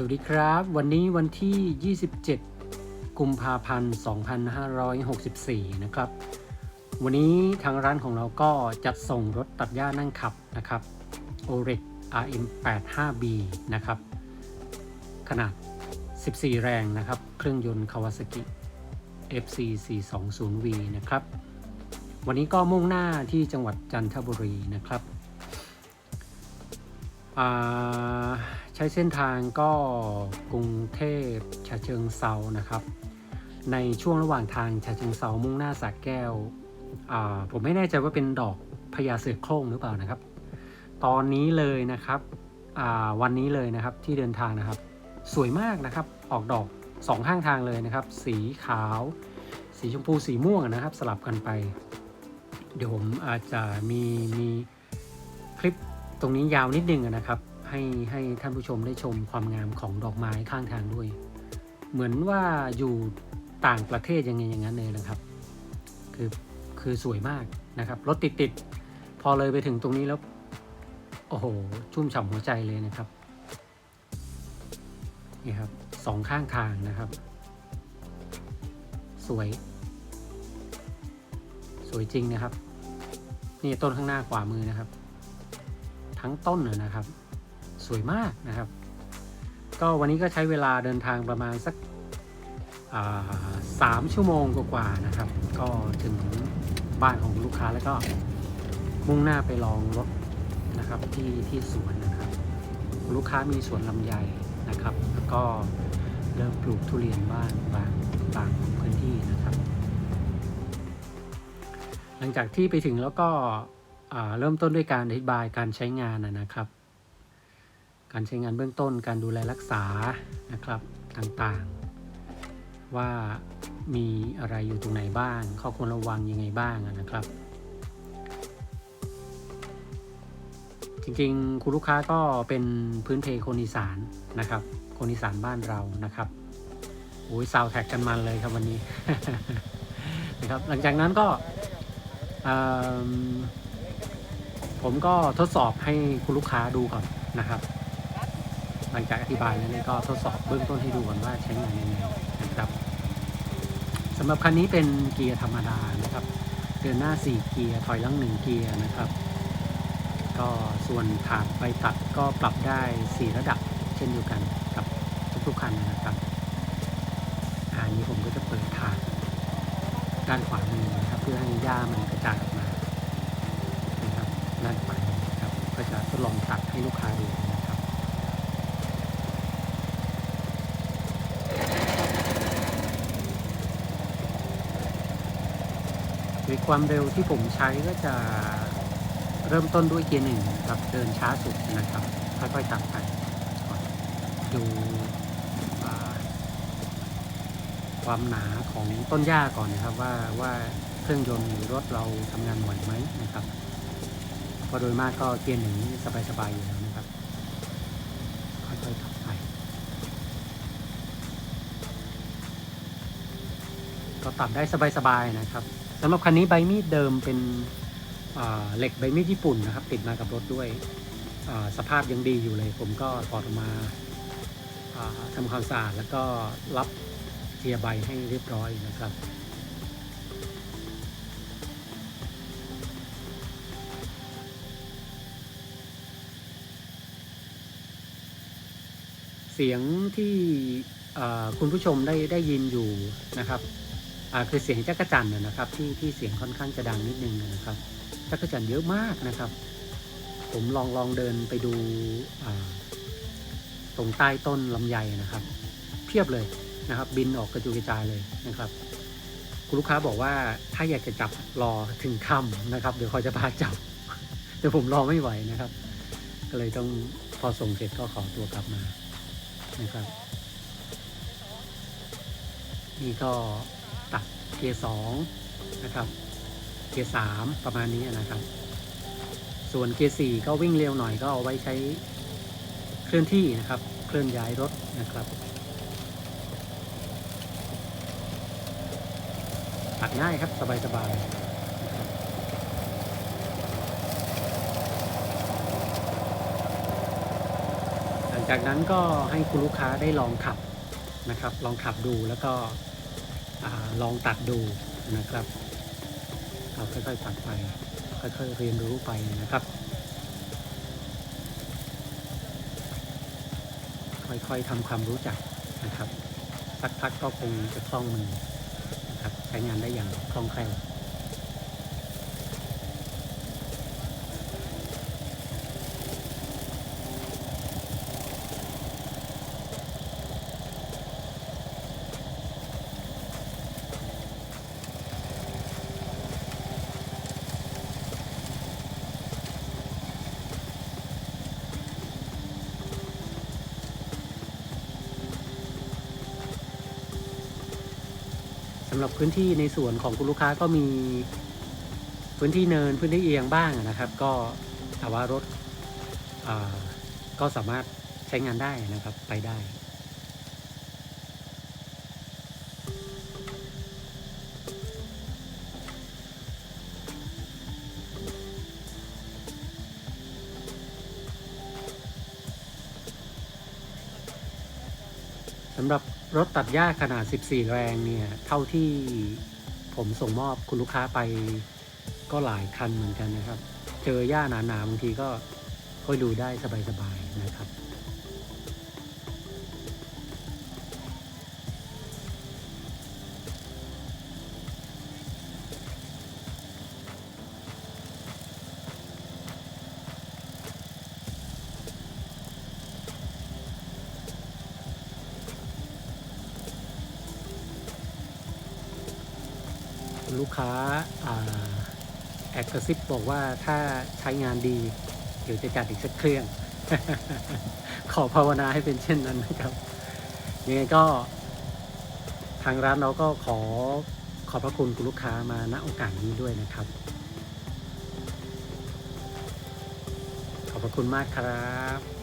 สวัสดีครับ วันนี้วันที่ 27 กุมภาพันธ์ 2564 นะครับ วันนี้ทางร้านของเราก็จัดส่งรถตัดหญ้านั่งขับนะครับ o r e x RM85B นะครับ ขนาด 14 แรงนะครับ เครื่องยนต์ Kawasaki FC 420V นะครับ วันนี้ก็มุ่งหน้าที่จังหวัดจันทบุรีนะครับอ่า ใช้เส้นทางก็กรุงเทพฉะเชิงเซานะครับ ในช่วงระหว่างทางฉะเชิงเซามุ่งหน้าสระแก้ว ผมไม่แน่ใจว่าเป็นดอกพญาเสือโคร่งหรือเปล่านะครับ ตอนนี้เลยนะครับวันนี้เลยนะครับที่เดินทางนะครับ สวยมากนะครับออกดอกสองข้างทางเลยนะครับ สีขาว สีชมพูสีม่วงนะครับ สลับกันไป เดี๋ยวผมอาจจะมีมีคลิปตรงนี้ยาวนิดนึงนะครับ ให้ให้ท่านผู้ชมได้ชมความงามของดอกไม้ข้างทางด้วย เหมือนว่าอยู่ต่างประเทศยังไงอย่างนั้นเลยนะครับ คือคือสวยมากนะครับรถติดติดพอเลยไปถึงตรงนี้แล้ว โอ้โห ชุ่มฉ่ำหัวใจเลยนะครับนี่ครับสองข้างทางนะครับ สวย สวยจริงนะครับ นี่ต้นข้างหน้าขวามือนะครับ ทั้งต้นเลยนะครับ สวยมากนะครับ ก็วันนี้ก็ใช้เวลาเดินทางประมาณสักสามชั่วโมงกว่าๆนะครับ ก็ถึงบ้านของลูกค้าแล้วก็มุ่งหน้าไปลองรถนะครับที่ที่สวนนะครับ ลูกค้ามีสวนลำไยนะครับ แล้วก็เริ่มปลูกทุเรียนบ้างบางบางพื้นที่นะครับ หลังจากที่ไปถึงแล้วก็เริ่มต้นด้วยการอธิบายการใช้งานนะครับ การใช้งานเบื้องต้นการดูแลรักษานะครับต่างๆ ว่ามีอะไรอยู่ตรงไหนบ้าง ข้อควรระวังยังไงบ้างนะครับ จริงๆ คุณลูกค้าก็เป็นพื้นเพคนอีสานนะครับ คนอีสานบ้านเรานะครับโอ้ยซาวแท็กกันมันเลยครับวันนี้นะครับหลังจากนั้นก็ผมก็ทดสอบให้คุณลูกค้าดูก่อนนะครับ หลังจากอธิบายแล้วเนี่ยก็ทดสอบเบื้องต้นให้ดูก่อนว่าใช้งานยังไงนะครับสำหรับคันนี้เป็นเกียร์ธรรมดานะครับ เดินหน้า 4 เกียร์ถอยหลัง 1 เกียร์นะครับ ก็ส่วนถาดใบตัดก็ปรับได้ 4 ระดับเช่นเดียวกันกับทุกๆคันนะครับอันนี้ผมก็จะเปิดถาดด้านขวามือนะครับเพื่อให้หญ้ามันกระจายออกมานะครับด้านขวาครับก็จะทดลองตัดให้ลูกค้าดูนะครับ ในความเร็วที่ผมใช้ก็จะเริ่มต้นด้วยเกียร์หนึ่งครับเดินช้าสุดนะครับ ค่อยๆตัดไปดูความหนาของต้นหญ้าก่อนนะครับว่าว่าเครื่องยนต์หรือรถเราทำงานไหวไหมนะครับพราะโดยมากก็เกียร์หนึ่งสบายๆอยู่แล้วนะครับค่อยๆขับไป ก็ตัดได้สบายๆนะครับ สำหรับคันนี้ใบมีดเดิมเป็นเหล็กใบมีดญี่ปุ่นนะครับ ติดมากับรถด้วยสภาพยังดีอยู่เลย ผมก็ถอดออกมาทำความสะอาดแล้วก็รับเทียร์ใบให้เรียบร้อยนะครับเสียงที่คุณผู้ชมได้ได้ยินอยู่นะครับ คือเสียงจักรจันทร์นะนะครับ ที่ที่เสียงค่อนข้างจะดังนิดนึงนะครับจักรจันทร์เยอะมากนะครับ ผมลองลองเดินไปดูอ่าตรงใต้ต้นลำไยนะครับ เพียบเลยนะครับ บินออกกระจุยกระจายเลยนะครับคุณลูกค้าบอกว่าถ้าอยากจะจับรอถึงค่ำนะครับ เดี๋ยวเขาจะพาจับ แต่ผมรอไม่ไหวนะครับ ก็เลยต้องพอส่งเสร็จก็ขอตัวกลับมานะครับ นี่ก็ ตัดเกสองนะครับเกสามประมาณนี้นะครับ ส่วนเกสี่ก็วิ่งเร็วหน่อยก็เอาไว้ใช้เคลื่อนที่นะครับ เคลื่อนย้ายรถนะครับ ตัดง่ายครับสบายๆนะครับหลังจากนั้นก็ให้คุณลูกค้าได้ลองขับนะครับ ลองขับดูแล้วก็ อลองตัดดูนะครับเราค่อยๆตัดไป ค่อยๆเรียนรู้ไปนะครับ ค่อยๆทำความรู้จักนะครับสักพักก็คงจะคล่องมือนะครับใช้งานได้อย่างคล่องแคล่วำหรับพื้นที่ในส่วนของคุณลูกค้าก็มีพื้นที่เนินพื้นที่เอียงบ้างนะครับ ก็แต่ว่ารถก็สามารถใช้งานได้นะครับไปได้ สำหรับรถตัดหญ้าขนาด 14 แรงเนี่ย เท่าที่ผมส่งมอบคุณลูกค้าไปก็หลายคันเหมือนกันนะครับ เจอหญ้าหนาๆบางทีก็ก็ดูได้สบายๆนะครับ ค้าแอบกระซิบบอกว่าถ้าใช้งานดี เดี๋ยวจะจัดอีกสักเครื่อง ขอภาวนาให้เป็นเช่นนั้นนะครับยังไงก็ทางร้านเราก็ขอขอบพระคุณคุณลูกค้ามาณโอกาสนี้ด้วยนะครับ ขอบพระคุณมากครับ